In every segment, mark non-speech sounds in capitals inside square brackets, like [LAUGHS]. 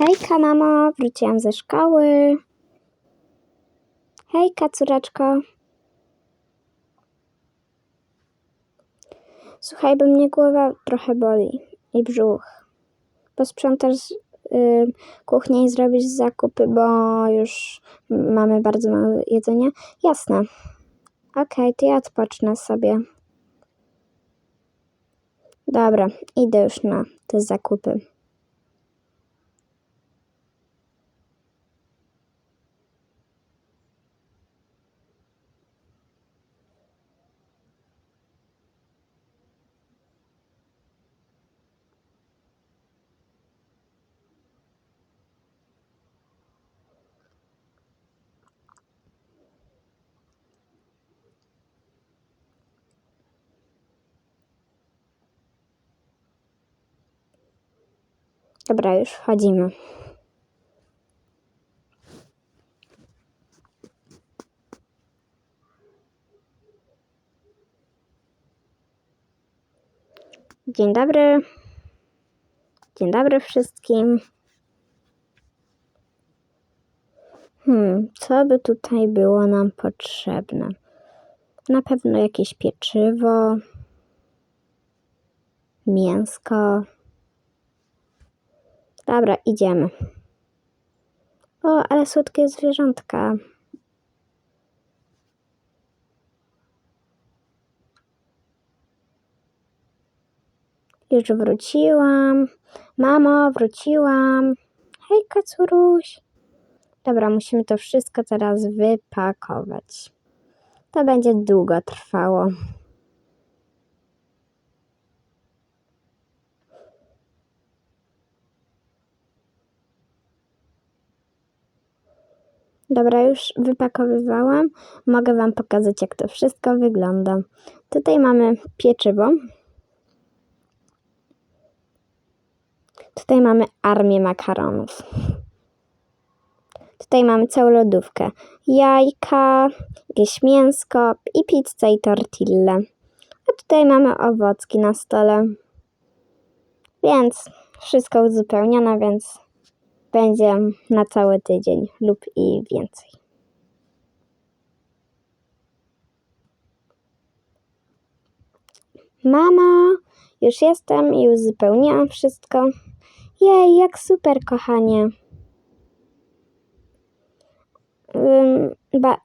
Hejka, mamo, wróciłam ze szkoły. Hejka, córeczko. Słuchaj, bo mnie głowa trochę boli i brzuch. Posprzątasz y, kuchnię i zrobisz zakupy, bo już mamy bardzo mało jedzenia? Jasne. Okej, to ja odpocznę sobie. Dobra, idę już na te zakupy. Dobra, już wchodzimy. Dzień dobry. Dzień dobry wszystkim. Hmm, co by tutaj było nam potrzebne? Na pewno jakieś pieczywo, mięsko. Dobra, idziemy. O, ale słodkie zwierzątka. Już wróciłam. Mamo, wróciłam. Hejka, córuś. Dobra, musimy to wszystko teraz wypakować. To będzie długo trwało. Dobra, już wypakowywałam. Mogę Wam pokazać, jak to wszystko wygląda. Tutaj mamy pieczywo. Tutaj mamy armię makaronów. Tutaj mamy całą lodówkę. Jajka, jakieś mięsko i pizzę i tortille. A tutaj mamy owocki na stole. Więc wszystko uzupełnione, więc będzie na cały tydzień lub i więcej. Mamo, już jestem i uzupełniłam wszystko. Jej, jak super, kochanie.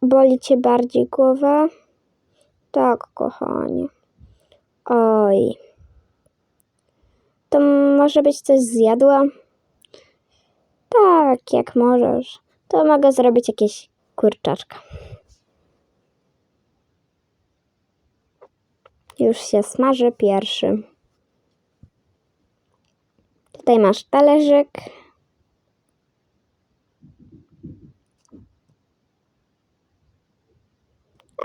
Boli cię bardziej głowa? Tak, kochanie. Oj. To może być coś zjadła? Tak, jak możesz. To mogę zrobić jakieś kurczaczka. Już się smaży pierwszy. Tutaj masz talerzyk.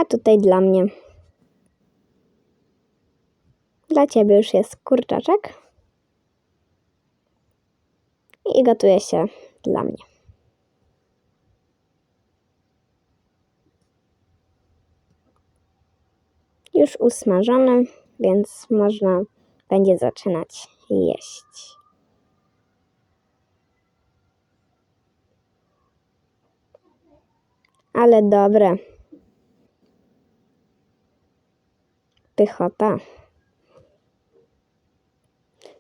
A tutaj dla mnie. Dla ciebie już jest kurczaczek. I gotuje się dla mnie. Już usmażony, więc można będzie zaczynać jeść. Ale dobre. Pychota.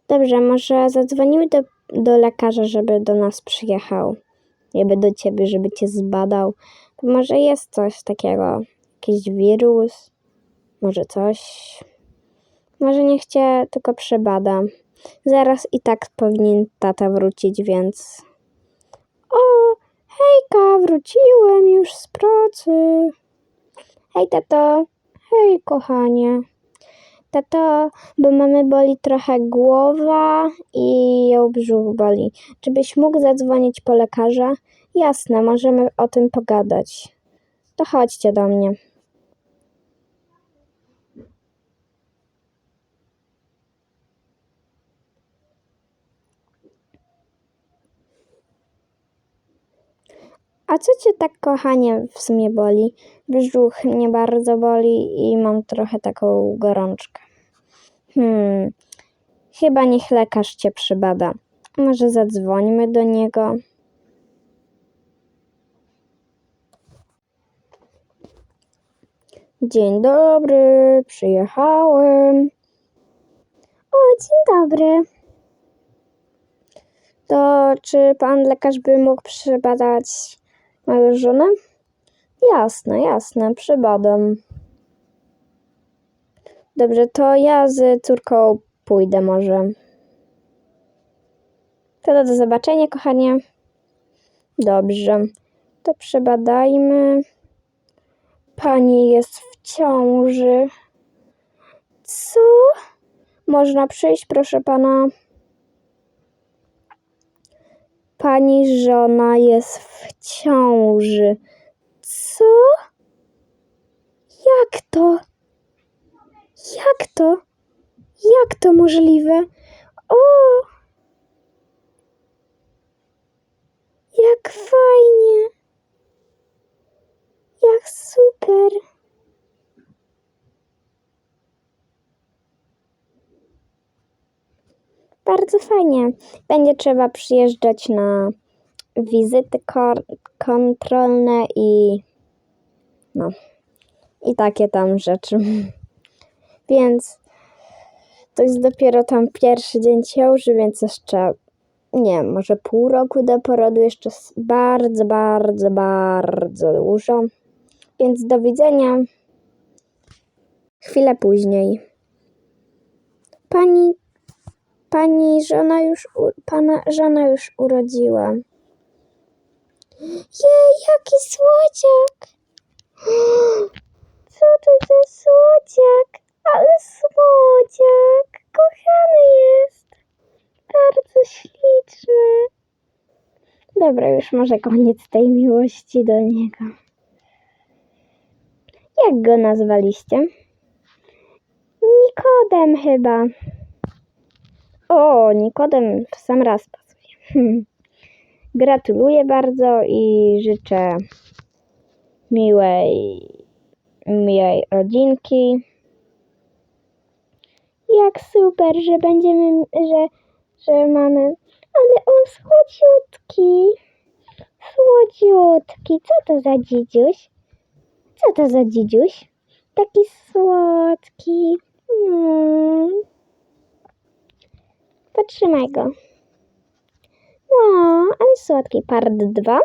Dobrze, może zadzwonimy do, do lekarza, żeby do nas przyjechał. Jakby do ciebie, żeby cię zbadał. Może jest coś takiego, jakiś wirus, może coś. Może niech cię tylko przebada. Zaraz i tak powinien tata wrócić, więc. O, hejka, wróciłem już z pracy. Hej, tato. Hej, kochanie. Tato, bo mamy boli trochę głowa i ją brzuch boli. Czy byś mógł zadzwonić po lekarza? Jasne, możemy o tym pogadać. To chodźcie do mnie. A co cię tak, kochanie, w sumie boli? Brzuch mnie bardzo boli i mam trochę taką gorączkę. Hmm, chyba niech lekarz cię przybada. Może zadzwońmy do niego. Dzień dobry, przyjechałem. O, dzień dobry. To czy pan lekarz by mógł przebadać moją żonę? Jasne, jasne, przebadam. Dobrze, to ja z córką pójdę może. To do zobaczenia, kochanie. Dobrze, to przebadajmy. Pani jest w ciąży. Co? Można przyjść, proszę pana. Pani żona jest w ciąży. Co? Jak to? Jak to? Jak to możliwe? O! Jak fajnie! Jak super! Bardzo fajnie. Będzie trzeba przyjeżdżać na wizyty kontrolne i no i takie tam rzeczy. [LAUGHS] Więc to jest dopiero tam pierwszy dzień ciąży, więc jeszcze nie może pół roku do porodu, jeszcze bardzo, bardzo, bardzo dużo. Więc do widzenia chwilę później. Pani, pani żona już, u, pana żona już urodziła. Jej, jaki słodziak! [GASPS] Co to za słodziak? Ale słodziak! Kochany jest! Bardzo śliczny. Dobra, już może koniec tej miłości do niego. Jak go nazwaliście? Nikodem chyba. O, Nikodem w sam raz pasuje. [LAUGHS] Gratuluję bardzo i życzę miłej, miłej rodzinki. Jak super, że będziemy, że, że mamy. Ale on słodziutki. Słodziutki. Co to za dzidziuś? Co to za dzidziuś? Taki słodki. Mm. Potrzymaj go. No, ale słodki. Part 2.